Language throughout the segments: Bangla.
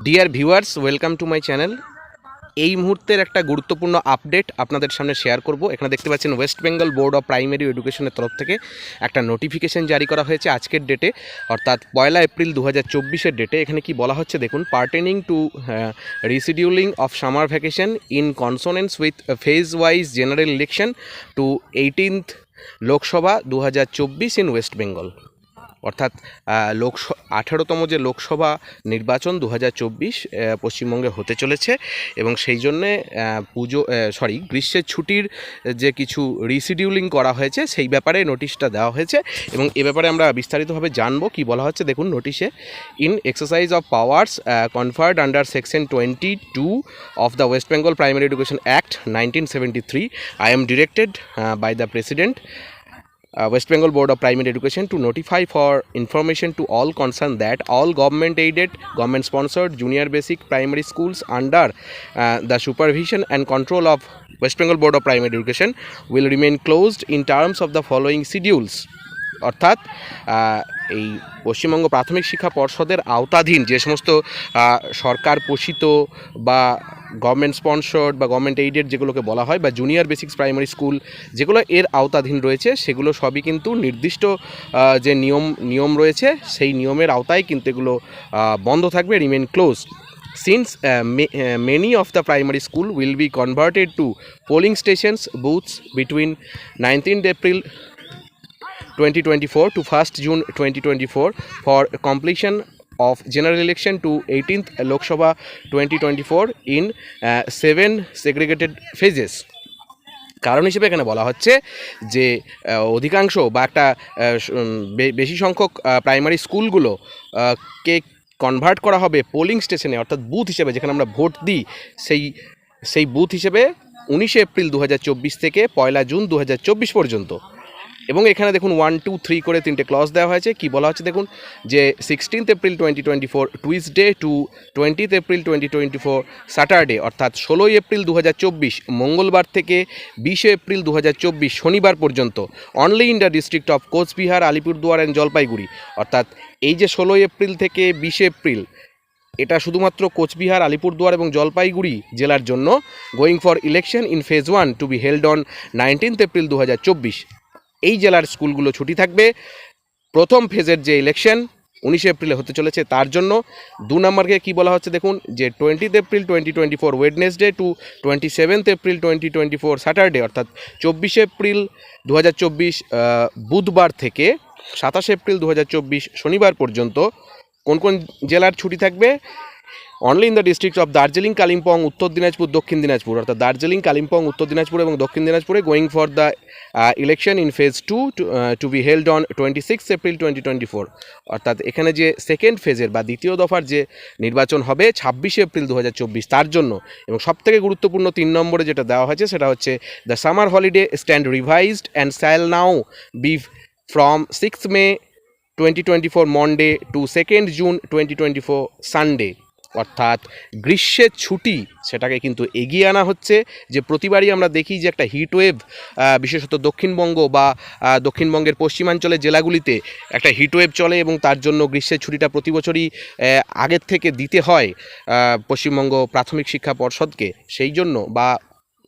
Dear viewers welcome to my channel এই মুহূর্তের একটা গুরুত্বপূর্ণ আপডেট আপনাদের সামনে শেয়ার করব। এখানে দেখতে পাচ্ছেন West Bengal board of primary এডুকেশনের তরফ থেকে একটা নোটিফিকেশন জারি করা হয়েছে আজকের ডেটে অর্থাৎ পয়লা এপ্রিল দু হাজার ডেটে এখানে কি বলা হচ্ছে দেখুন pertaining to rescheduling of summer vacation in consonance with phase wise general election to eighteenth Lok Sabha দু হাজার চব্বিশ ইন ওয়েস্ট বেঙ্গল অর্থাৎ লোকস, আঠেরোতম যে লোকসভা নির্বাচন দু হাজার চব্বিশ পশ্চিমবঙ্গে হতে চলেছে এবং সেই জন্যে পুজো সরি, গ্রীষ্মের ছুটির যে কিছু রিসিডিউলিং করা হয়েছে সেই ব্যাপারে নোটিশটা দেওয়া হয়েছে এবং এ ব্যাপারে আমরা বিস্তারিতভাবে জানব কি বলা হচ্ছে। দেখুন, নোটিশে, in exercise of powers conferred under section twenty two of the West Bengal primary education act nineteen seventy three, I am directed by the president. Uh, West Bengal Board of Primary Education to notify for information to all concerned that all government aided, government sponsored junior basic primary schools under uh, the supervision and control of West Bengal Board of Primary Education will remain closed in terms of the following schedules. অর্থাৎ এই পশ্চিমবঙ্গ প্রাথমিক শিক্ষা পর্ষদের আওতাধীন যে সমস্ত সরকার পোষিত বা গভর্নমেন্ট স্পন্সর্ড বা গভর্নমেন্ট এইডেড যেগুলোকে বলা হয় বা জুনিয়র বেসিক্স প্রাইমারি স্কুল যেগুলো এর আওতাধীন রয়েছে সেগুলো সবই কিন্তু নির্দিষ্ট যে নিয়ম নিয়ম রয়েছে সেই নিয়মের আওতায় কিন্তু এগুলো বন্ধ থাকবে remain close uh, many of the primary school will be converted to polling stations booths between 19th april 2024 to 1st June 2024 for completion of general election to 18th Lok Sabha 2024 in uh, seven segregated phases. কারণ হিসেবে এখানে বলা হচ্ছে যে অধিকাংশ বা একটা বেশি সংখ্যক প্রাইমারি স্কুলগুলো কে কনভার্ট করা হবে পোলিং স্টেশনে অর্থাৎ বুথ হিসেবে যেখানে আমরা ভোট দিই সেই সেই বুথ হিসেবে উনিশে এপ্রিল দু হাজার চব্বিশ থেকে পয়লা জুন দু হাজার চব্বিশ পর্যন্ত এবং এখানে দেখুন ওয়ান টু থ্রি করে তিনটে ক্লজ দেওয়া হয়েছে। কি বলা হচ্ছে দেখুন? যে sixteenth April twenty twenty four Tuesday to twentieth April twenty twenty four Saturday অর্থাৎ ষোলোই এপ্রিল দু হাজার চব্বিশ, মঙ্গলবার থেকে বিশে এপ্রিল দু হাজার চব্বিশ শনিবার পর্যন্ত only in the district of Cooch Behar, Alipurduar and Jalpaiguri. অর্থাৎ এই যে ষোলোই এপ্রিল থেকে বিশে এপ্রিল এটা শুধুমাত্র কোচবিহার, আলিপুরদুয়ার এবং জলপাইগুড়ি জেলার জন্য। Going for election in phase one to be held on nineteenth April দু এই জেলার স্কুলগুলো ছুটি থাকবে। প্রথম ফেজের যে ইলেকশন উনিশে এপ্রিলে হতে চলেছে তার জন্য দু নম্বরকে কী বলা হচ্ছে দেখুন, যে twentieth April twenty twenty four Wednesday to twenty seventh April twenty twenty four Saturday অর্থাৎ চব্বিশে এপ্রিল দু হাজার চব্বিশ বুধবার থেকে সাতাশে এপ্রিল দু হাজার চব্বিশ শনিবার পর্যন্ত কোন কোন জেলার ছুটি থাকবে? Only in the district of Darjeeling Kalimpong Uttar Dinajpur Dakshin Dinajpur অর্থাৎ দার্জিলিং কালিম্পং উত্তর দিনাজপুর এবং দক্ষিণ দিনাজপুরে going for the election in phase two to be held on twenty six April twenty twenty four অর্থাৎ এখানে যে সেকেন্ড ফেজের বা দ্বিতীয় দফার যে নির্বাচন হবে ছাব্বিশে এপ্রিল দু হাজার চব্বিশ, তার জন্য এবং সবথেকে গুরুত্বপূর্ণ তিন নম্বরে যেটা দেওয়া হয়েছে সেটা হচ্ছে the summer holiday stand revised and shall now be from six May twenty twenty four Monday to second June twenty twenty four Sunday অর্থাৎ গ্রীষ্মের ছুটি, সেটাকে কিন্তু এগিয়ে আনা হচ্ছে। যে প্রতিবারই আমরা দেখি যে একটা হিট ওয়েভ বিশেষত দক্ষিণবঙ্গ বা দক্ষিণবঙ্গের পশ্চিমাঞ্চলের জেলাগুলিতে একটা হিট ওয়েভ চলে এবং তার জন্য গ্রীষ্মের ছুটিটা প্রতি বছরই আগের থেকে দিতে হয় পশ্চিমবঙ্গ প্রাথমিক শিক্ষা পর্ষদকে। সেই জন্য বা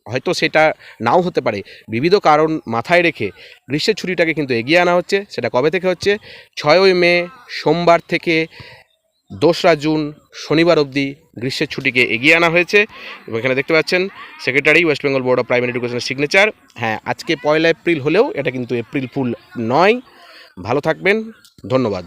হয়তো সেটা নাও হতে পারে। বিবিধ কারণ মাথায় রেখে গ্রীষ্মের ছুটিটাকে কিন্তু এগিয়ে আনা হচ্ছে। সেটা কবে থেকে হচ্ছে? ছয়ই মে সোমবার থেকে দোসরা জুন শনিবার অবধি গ্রীষ্মের ছুটিকে এগিয়ে আনা হয়েছে। এবং এখানে দেখতে পাচ্ছেন secretary, West Bengal board of primary এডুকেশনের সিগনেচার। হ্যাঁ আজকে পয়লা এপ্রিল হলেও এটা কিন্তু এপ্রিল ফুল নয়। ভালো থাকবেন, ধন্যবাদ।